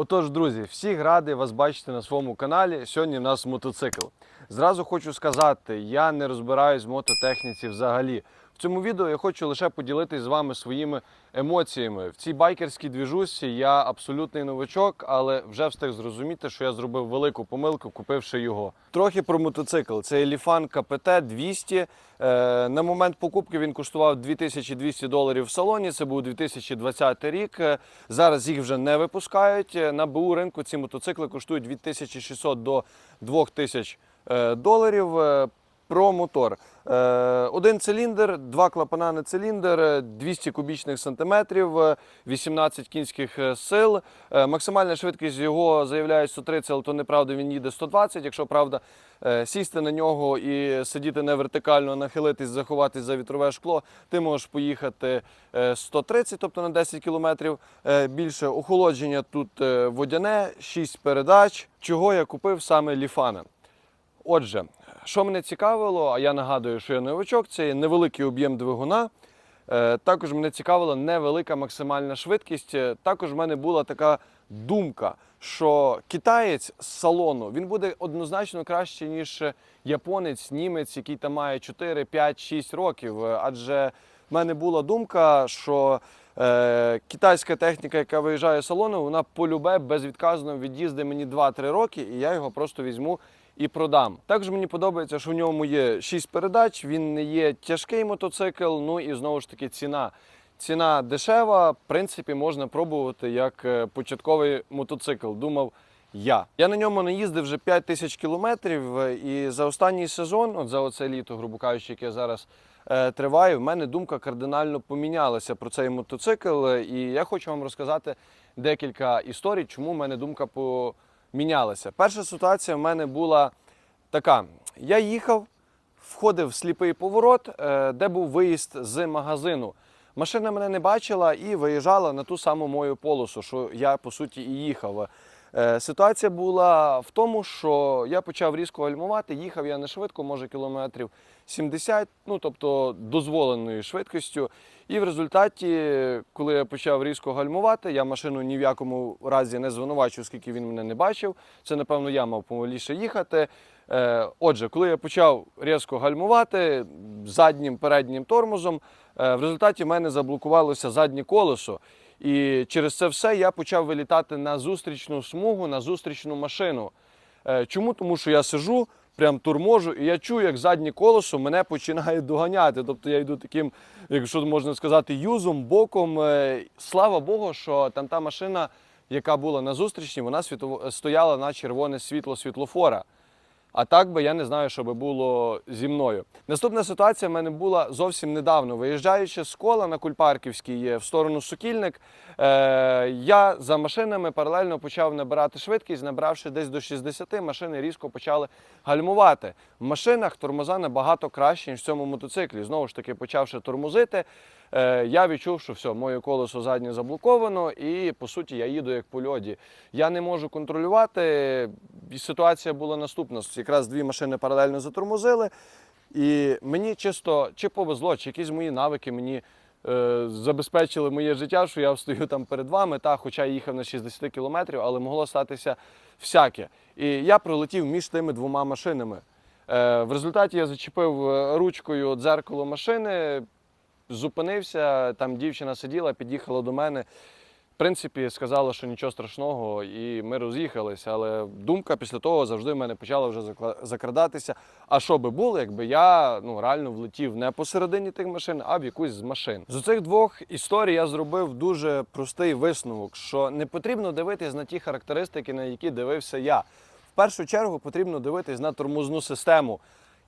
Отож, друзі, всіх радий вас бачити на своєму каналі. Сьогодні в нас мотоцикл. Зразу хочу сказати, я не розбираюсь в мототехніці взагалі. Цьому відео я хочу лише поділитись з вами своїми емоціями. В цій байкерській двіжусі я абсолютний новачок, але вже встиг зрозуміти, що я зробив велику помилку, купивши його. Трохи про мотоцикл. Це Еліфан КПТ 200. Е, на момент покупки він коштував 2200 доларів в салоні. Це був 2020 рік. Е, Зараз їх вже не випускають. Е, На БУ ринку ці мотоцикли коштують від 1600 до 2000 е, доларів. Про мотор. Е, Один циліндр, два клапана на циліндр, е, 200 кубічних сантиметрів, е, 18 кінських е, сил. Е, Максимальна швидкість його заявляють 130, але то неправда, він їде 120. Якщо правда, е, сісти на нього і сидіти не вертикально, нахилитись, заховатись за вітрове шкло, ти можеш поїхати е, 130, тобто на 10 кілометрів е, більше. Охолодження тут е, водяне, 6 передач. Чого я купив саме ліфана? Отже, що мене цікавило, а я нагадую, що я новачок, це невеликий об'єм двигуна. Е, Також мене цікавила невелика максимальна швидкість. Е, Також в мене була така думка, що китаєць з салону він буде однозначно краще, ніж японець, німець, який там має 4, 5, 6 років. Е, Адже в мене була думка, що е, китайська техніка, яка виїжджає з салону, вона полюбе безвідказно від'їздить мені 2-3 роки, і я його просто візьму і продам. Також мені подобається, що в ньому є 6 передач, він не є тяжкий мотоцикл, ну і знову ж таки ціна. Ціна дешева, в принципі, можна пробувати як е, початковий мотоцикл. Думав я. Я на ньому наїздив вже 5 тисяч кілометрів, е, і за останній сезон, от за оце літо, грубо кажучи, яке зараз е, триває, в мене думка кардинально помінялася про цей мотоцикл. е, І я хочу вам розказати декілька історій, чому в мене думка помінялася. Перша ситуація в мене була така: я їхав, входив в сліпий поворот, е, де був виїзд з магазину. Машина мене не бачила і виїжджала на ту саму мою полосу, що я по суті і їхав. Е, Ситуація була в тому, що я почав різко гальмувати. Їхав я не швидко, може кілометрів 70, ну тобто дозволеною швидкістю. І в результаті, коли я почав різко гальмувати, я машину ні в якому разі не звинувачив, оскільки він мене не бачив. Це, напевно, я мав поволіше їхати. Е, Отже, коли я почав різко гальмувати заднім переднім тормозом, е, в результаті в мене заблокувалося заднє колесо. І через це все я почав вилітати на зустрічну смугу, на зустрічну машину. Е, Чому? Тому що я сижу, прям турможу, і я чую, як заднє колесо мене починає доганяти. Тобто я йду таким, якщо можна сказати, юзом, боком. Е, Слава Богу, що там та машина, яка була на зустрічній, вона світово- стояла на червоне світло світлофора. А так би я не знаю, що би було зі мною. Наступна ситуація в мене була зовсім недавно. Виїжджаючи з кола на Кульпарківській в сторону Сокільник, е, я за машинами паралельно почав набирати швидкість, набравши десь до 60, машини різко почали гальмувати. В машинах тормоза набагато краще, ніж в цьому мотоциклі. Знову ж таки, почавши тормозити, е, я відчув, що все, моє колесо заднє заблоковано, і по суті я їду як по льоді. Я не можу контролювати. Ситуація була наступна. Якраз дві машини паралельно затормозили. І мені чисто чи повезло, чи якісь мої навики мені е, забезпечили моє життя, що я стою там перед вами, та, хоча я їхав на 60 кілометрів, але могло статися всяке. І я пролетів між тими двома машинами. Е, в результаті я зачепив е, ручкою дзеркало машини, зупинився, там дівчина сиділа, під'їхала до мене. Принципі, сказала, що нічого страшного, і ми роз'їхалися. Але думка після того завжди в мене почала вже закрадатися. А що би було, якби я ну реально влетів не посередині тих машин, а в якусь з машин. З цих двох історій я зробив дуже простий висновок, що не потрібно дивитись на ті характеристики, на які дивився я. В першу чергу потрібно дивитись на тормозну систему.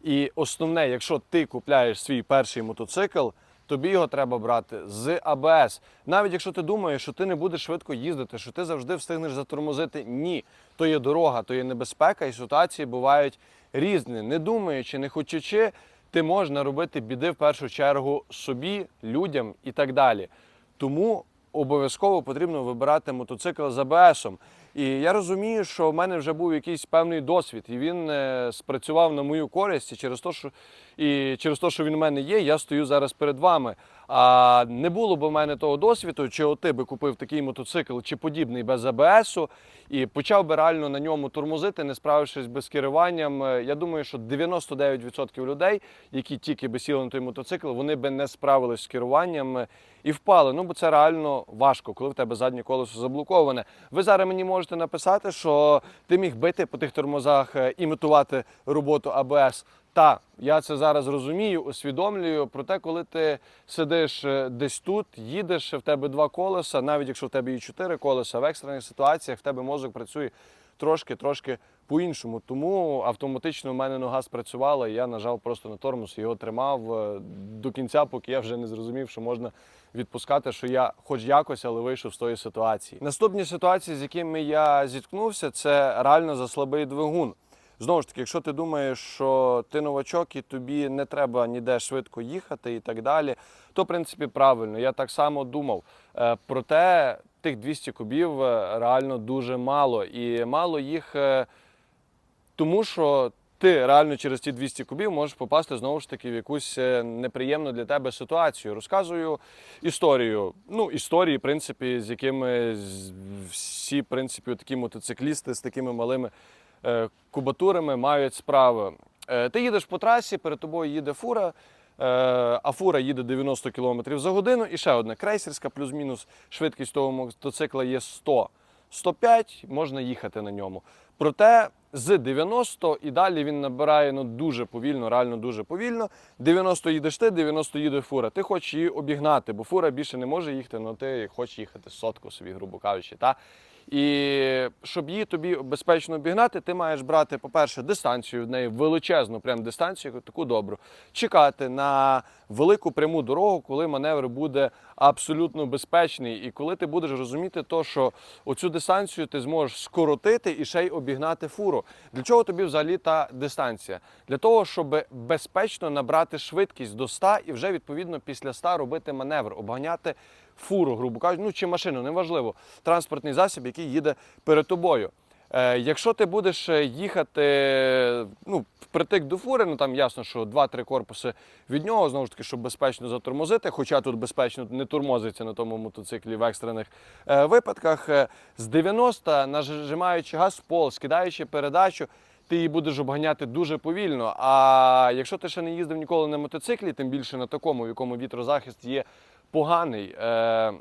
І основне, якщо ти купляєш свій перший мотоцикл, тобі його треба брати з АБС. Навіть якщо ти думаєш, що ти не будеш швидко їздити, що ти завжди встигнеш затормозити, ні. То є дорога, то є небезпека, і ситуації бувають різні. Не думаючи, не хочучи, ти можеш наробити біди в першу чергу собі, людям і так далі. Тому обов'язково потрібно вибирати мотоцикл з АБСом. І я розумію, що в мене вже був якийсь певний досвід, і він е, спрацював на мою користь і через те, що І через те, що він в мене є, я стою зараз перед вами. А не було б у мене того досвіду, чи ти би купив такий мотоцикл чи подібний без АБСу і почав би реально на ньому тормозити, не справившись би з керуванням. Е, Я думаю, що 99% людей, які тільки би сіли на той мотоцикл, вони би не справились з керуванням е, і впали. Ну бо це реально важко, коли в тебе заднє колесо заблоковане. Ви зараз мені можете написати, що ти міг бити по тих тормозах, е, імітувати роботу АБС. Та я це зараз розумію, усвідомлюю. Проте, коли ти сидиш е, десь тут, їдеш, в тебе два колеса, навіть якщо в тебе і чотири колеса, в екстрених ситуаціях в тебе мозок працює трошки-трошки по-іншому. Тому автоматично в мене нога спрацювала, і я нажав просто на тормоз і його тримав е, до кінця, поки я вже не зрозумів, що можна відпускати, що я хоч якось, але вийшов з тої ситуації. Наступні ситуації, з якими я зіткнувся, це реально за слабий двигун. Знову ж таки, якщо ти думаєш, що ти новачок і тобі не треба ніде швидко їхати і так далі, то в принципі правильно. Я так само думав. Е, Проте тих 200 кубів е, реально дуже мало. І мало їх е, тому, що ти реально через ті 200 кубів можеш попасти знову ж таки в якусь неприємну для тебе ситуацію. Розказую історію. Ну, історії, в принципі, з якими всі в принципі, такі мотоциклісти з такими малими кубатурами мають справи. Е, Ти їдеш по трасі, перед тобою їде фура, е, а фура їде 90 км за годину. І ще одна крейсерська, плюс-мінус швидкість того мотоцикла є 100. 105 можна їхати на ньому. Проте з 90 і далі він набирає ну, дуже повільно, реально дуже повільно. 90 їдеш ти, 90 їде фура. Ти хочеш її обігнати, бо фура більше не може їхати, але ти хочеш їхати сотку собі, грубо кажучи. Та? І щоб її тобі безпечно обігнати, ти маєш брати, по-перше, дистанцію в неї величезну, прям дистанцію, таку добру. Чекати на велику пряму дорогу, коли маневр буде абсолютно безпечний, і коли ти будеш розуміти, то, що оцю дистанцію ти зможеш скоротити і ще й обігнати фуру. Для чого тобі взагалі та дистанція? Для того, щоб безпечно набрати швидкість до 100 і вже відповідно після 100 робити маневр, обганяти фуру, грубо кажучи, ну чи машину, неважливо, транспортний засіб, який їде перед тобою. Е, якщо ти будеш е, їхати ну, впритик до фури, ну там ясно, що 2-3 корпуси від нього, знову ж таки, щоб безпечно затормозити, хоча тут безпечно не тормозиться на тому мотоциклі в екстрених е, випадках, е, з 90, нажимаючи газ пол, скидаючи передачу, ти її будеш обганяти дуже повільно. А якщо ти ще не їздив ніколи на мотоциклі, тим більше на такому, в якому вітрозахист є поганий. Е,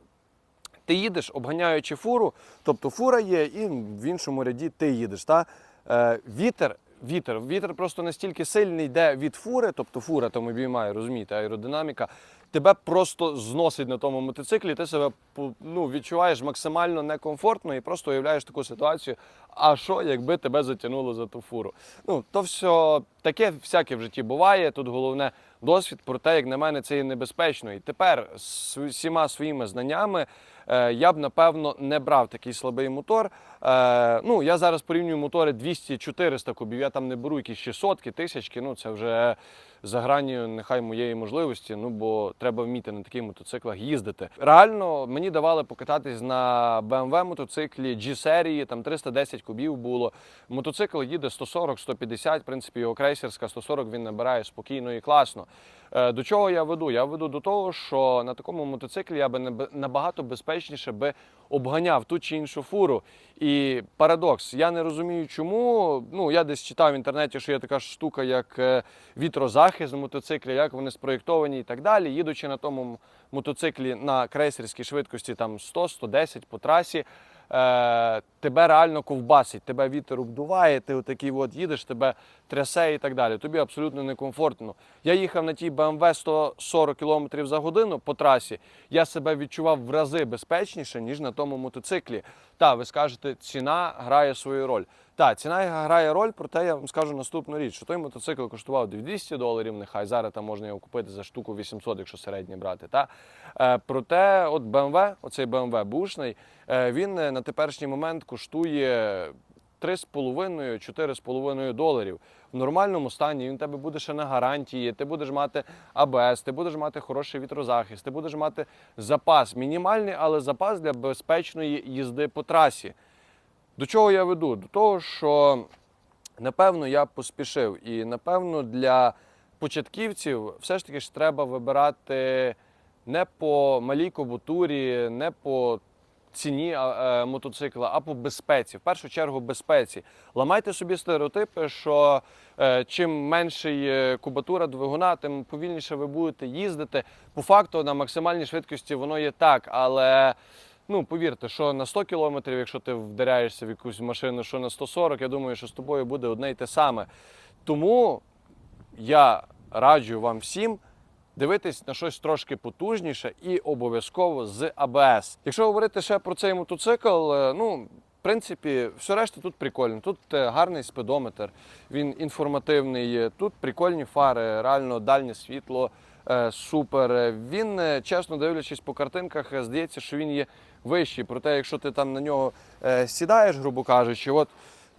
ти їдеш, обганяючи фуру, тобто фура є, і в іншому ряді ти їдеш. Та? Е, вітер, вітер, вітер просто настільки сильний йде від фури, тобто фура там обіймає, розумієте, аеродинаміка, тебе просто зносить на тому мотоциклі, ти себе ну, відчуваєш максимально некомфортно і просто уявляєш таку ситуацію. А що, якби тебе затягнуло за ту фуру? Ну, то все таке всяке в житті буває. Тут головне досвід, проте, як на мене, це є небезпечно. І тепер з всіма своїми знаннями е, я б напевно не брав такий слабий мотор. Е, ну, я зараз порівнюю мотори 200-400 кубів. Я там не беру якісь 600 тисячки. Ну це вже за гранію нехай моєї можливості. Ну бо треба вміти на таких мотоциклах їздити. Реально мені давали покататись на BMW мотоциклі G серії, там 310 кубів було. Мотоцикл їде 140-150, в принципі, його крейсерська 140 він набирає спокійно і класно. Е, До чого я веду? Я веду до того, що на такому мотоциклі я би набагато безпечніше би обганяв ту чи іншу фуру. І парадокс, я не розумію, чому. Ну, я десь читав в інтернеті, що є така штука, як е, вітрозахист мотоциклі, як вони спроєктовані і так далі. Їдучи на тому мотоциклі на крейсерській швидкості там 100-110 по трасі. Е, тебе реально ковбасить, тебе вітер обдуває, ти отакий от їдеш, тебе трясе і так далі. Тобі абсолютно некомфортно. Я їхав на тій BMW 140 км за годину по трасі. Я себе відчував в рази безпечніше, ніж на тому мотоциклі. Та, ви скажете, ціна грає свою роль. Та, ціна грає роль, проте я вам скажу наступну річ, що той мотоцикл коштував 200 доларів, нехай зараз там можна його купити за штуку 800, якщо середні брати. Та? Е, проте, от BMW, оцей BMW бушний, е, він е, на теперішній момент коштує 3,5-4,5 доларів. В нормальному стані він тебе буде ще на гарантії, ти будеш мати АБС, ти будеш мати хороший вітрозахист, ти будеш мати запас, мінімальний, але запас для безпечної їзди по трасі. До чого я веду? До того, що напевно я поспішив, і напевно для початківців все ж таки ж треба вибирати не по малій кубатурі, не по ціні е, мотоцикла, а по безпеці. В першу чергу безпеці. Ламайте собі стереотипи, що е, чим менший е, кубатура двигуна, тим повільніше ви будете їздити. По факту на максимальній швидкості воно є так, але. Ну, повірте, що на 100 кілометрів, якщо ти вдаряєшся в якусь машину, що на 140, я думаю, що з тобою буде одне й те саме. Тому я раджу вам всім дивитись на щось трошки потужніше і обов'язково з АБС. Якщо говорити ще про цей мотоцикл, е, ну. В принципі, все решта тут прикольно. Тут е, гарний спидометр, він інформативний. Тут прикольні фари, реально дальнє світло, е, супер. Він, чесно дивлячись по картинках, здається, що він є вищий. Проте, якщо ти там на нього сідаєш, грубо кажучи, от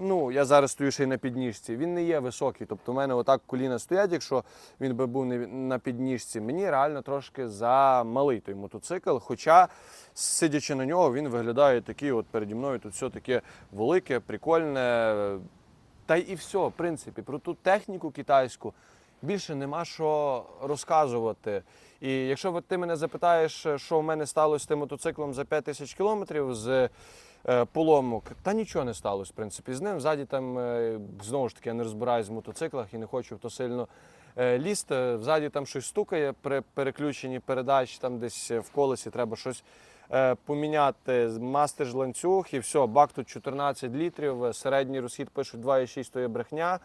ну я зараз стою ще й на підніжці. Він не є високий. Тобто, у мене отак коліна стоять, якщо він би був на підніжці. Мені реально трошки замалий той мотоцикл. Хоча, сидячи на нього, він виглядає такий, от переді мною тут все таке велике, прикольне. Та й і все, в принципі, про ту техніку китайську більше нема що розказувати. І якщо ти мене запитаєш, що в мене сталося з тим мотоциклом за 5 тисяч кілометрів з поломок, та нічого не сталося, в принципі, з ним. Ззаді там, е, знову ж таки, я не розбираюсь в мотоциклах і не хочу то сильно е, лізти. Взаді там щось стукає при переключенні передач, там десь в колесі треба щось е, поміняти, мастиш ланцюг і все, бак тут 14 літрів, е, середній розхід пишуть 2,6, то є брехня.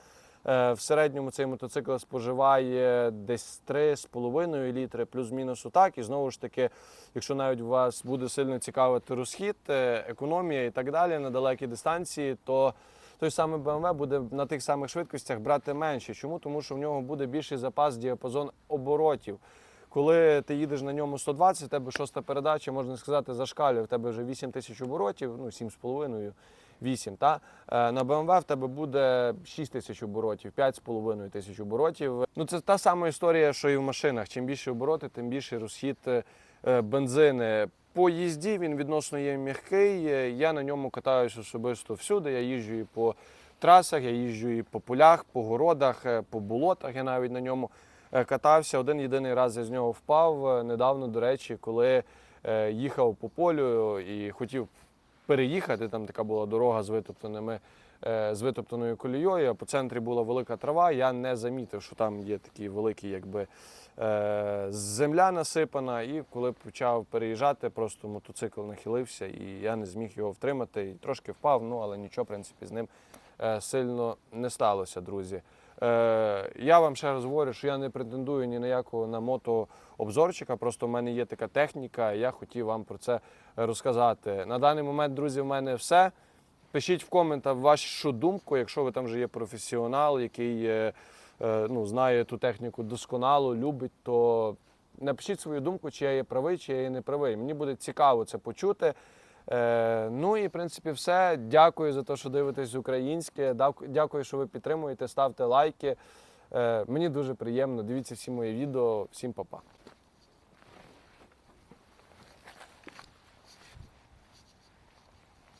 Е, В середньому цей мотоцикл споживає десь 3,5 літри, плюс-мінус отак. І знову ж таки, якщо навіть вас буде сильно цікавити розхід, е, економія і так далі на далекій дистанції, то той самий BMW буде на тих самих швидкостях брати менше. Чому? Тому що в нього буде більший запас діапазон оборотів. Коли ти їдеш на ньому 120, в тебе шоста передача, можна сказати, зашкалює, в тебе вже 8 тисяч оборотів, ну 7,5, 8. Та? Е, На BMW в тебе буде 6 тисяч оборотів, 5,5 тисяч оборотів. Ну це та сама історія, що і в машинах. Чим більше обороти, тим більший розхід е, е, бензини. По їзді він відносно є м'який. Я на ньому катаюсь особисто всюди. Я їжджу і по трасах, я їжджу і по полях, по городах, по болотах. Я навіть на ньому катався. Один єдиний раз я з нього впав недавно, до речі, коли їхав по полю і хотів переїхати. Там така була дорога з витоптаними. е, З витоптаною колією, по центрі була велика трава. Я не замітив, що там є такі великі, якби е, земля насипана. І коли почав переїжджати, просто мотоцикл нахилився, і я не зміг його втримати. І трошки впав, ну але нічого, в принципі, з ним е, сильно не сталося, друзі. Е, я вам ще раз говорю, що я не претендую ні на якого на мотообзорчика, просто в мене є така техніка, і я хотів вам про це розказати. На даний момент, друзі, в мене все. Пишіть в коментах вашу думку, якщо ви там вже є професіонал, який е, ну, знає ту техніку досконало, любить, то напишіть свою думку, чи я є правий, чи я є не правий. Мені буде цікаво це почути. Е, ну і в принципі все. Дякую за те, що дивитесь українське. Дякую, що ви підтримуєте, ставте лайки. Е, мені дуже приємно. Дивіться всі мої відео. Всім па-па.